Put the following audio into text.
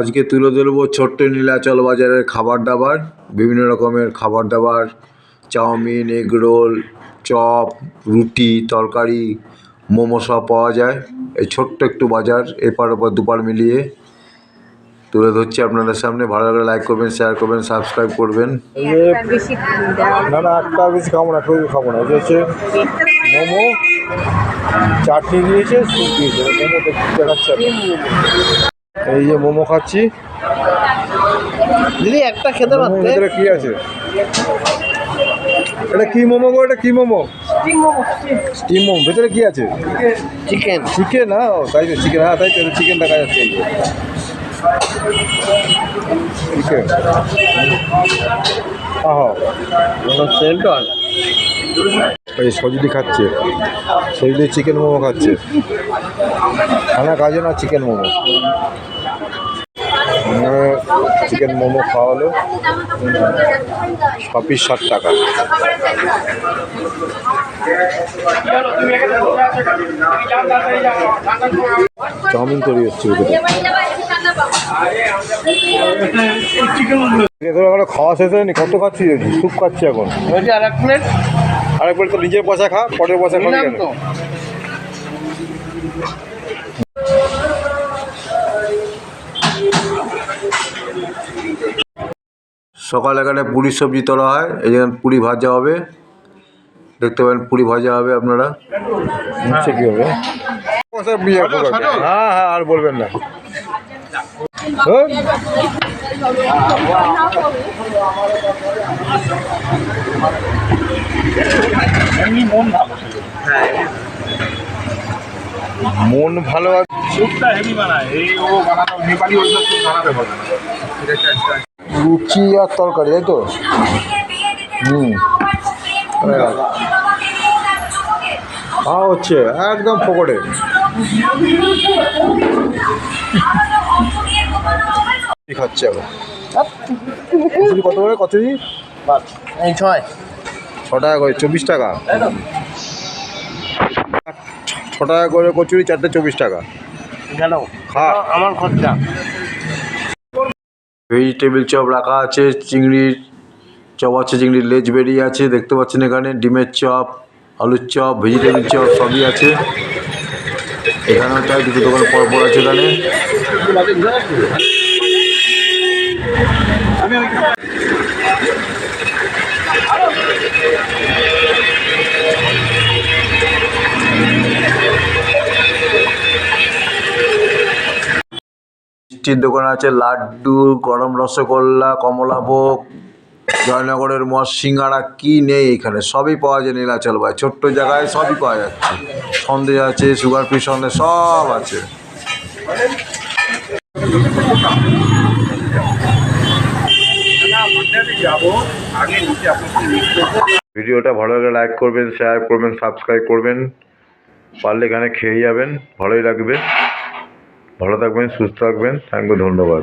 আজকে তুলে ধরবো ছোট্ট নীলাচল বাজারের খাবার দাবার, বিভিন্ন রকমের খাবার দাবার, চাউমিন এগ রোল চপ, রুটি, তরকারি মোমো সব পাওয়া যায়। এই ছোট্ট একটু বাজার, এপার ওপার, দুপার মিলিয়ে। তুলে ধরছি আপনাদের সামনে। ভালো লাগলে লাইক করবেন শেয়ার করবেন সাবস্ক্রাইব করবেন। না না, একটা বেশি খাব না একটু খাব না। হচ্ছে মোমো, চাটনি দিয়েছে দিয়েছে। মোমো দেখাচ্ছে। এই যে মোমো খাচ্ছি। দিদি একটা খেতে পারতে? ভেতরে কি আছে? এটা কি মোমো গো? এটা কি মোমো? স্টিম মোমো ভেতরে কি আছে? চিকেন চিকেন হ্যাঁ ও, তাই তো চিকেন হ্যাঁ তাই তো চিকেন দেখা যাচ্ছে এই যে। চিকেন আহ। এই সজুদি খাচ্ছে। সজুদি চিকেন মোমো খাচ্ছে। খানা কাজে না চিকেন মোমো। চিকেন মোমো খাওয়া হলো ছ পিস ষাট টাকা। চাউমিন তৈরি হচ্ছে ভিতরে। খাওয়া শেষ হয়নি কত খাচ্ছি স্যুপ খাচ্ছি এখন। ওইটা আর এক প্লেট তো নিজের পয়সা খা পরের পয়সা নিলাম কেন সকাল এখানে পুরি সবজি তোলা হয় এই যেখানে পুরি ভাজা হবে। দেখতে পাবেন পুরি ভাজা হবে আপনারা। নিচ্ছে কি হবে? হ্যাঁ হ্যাঁ আর বলবেন না। হ্যাঁ? মন ভালো আছে। হেভি বানায়। এই ও বানানো নেপালি ওইসব বানাতে পারবে না লুচি আর তরকারি তাই তো? হুম। হ্যাঁ হচ্ছে একদম পকোড়ে। কি খাচ্ছে এখন? কত করে? কচুরি এই ছয়। ছ টাকা করে চব্বিশ টাকা? ছ টাকা করে কচুরি চারটে চব্বিশ টাকা। গেল খা। আমার খরচা। ভেজিটেবিল চপ রাখা আছে চিংড়ির চপ আছে, চিংড়ির লেজ বেরিয়ে আছে, দেখতে পাচ্ছেন এখানে, ডিমের চপ, আলুর চপ, ভেজিটেবিল চপ সবই আছে। এখানেও তাই দুটো দোকান পর পর আছে এখানে। মিষ্টির দোকান আছে লাড্ডু, গরম রসগোল্লা, কমলাভোগ, জয়নগরের মস সিঙ্গারা, কি নেই এখানে? সবই পাওয়া যায় নীলাচল ভাই ছোট্ট জায়গায় সবই পাওয়া যাচ্ছে। সন্দেশ আছে, সুগার ফ্রি সন্দেশ সব আছে। ভিডিওটা ভালো লাগলে লাইক করবেন শেয়ার করবেন সাবস্ক্রাইব করবেন। পারলে এখানে খেয়ে যাবেন, ভালোই লাগবে। ভালো থাকবেন সুস্থ থাকবেন। থ্যাংক ইউ ধন্যবাদ।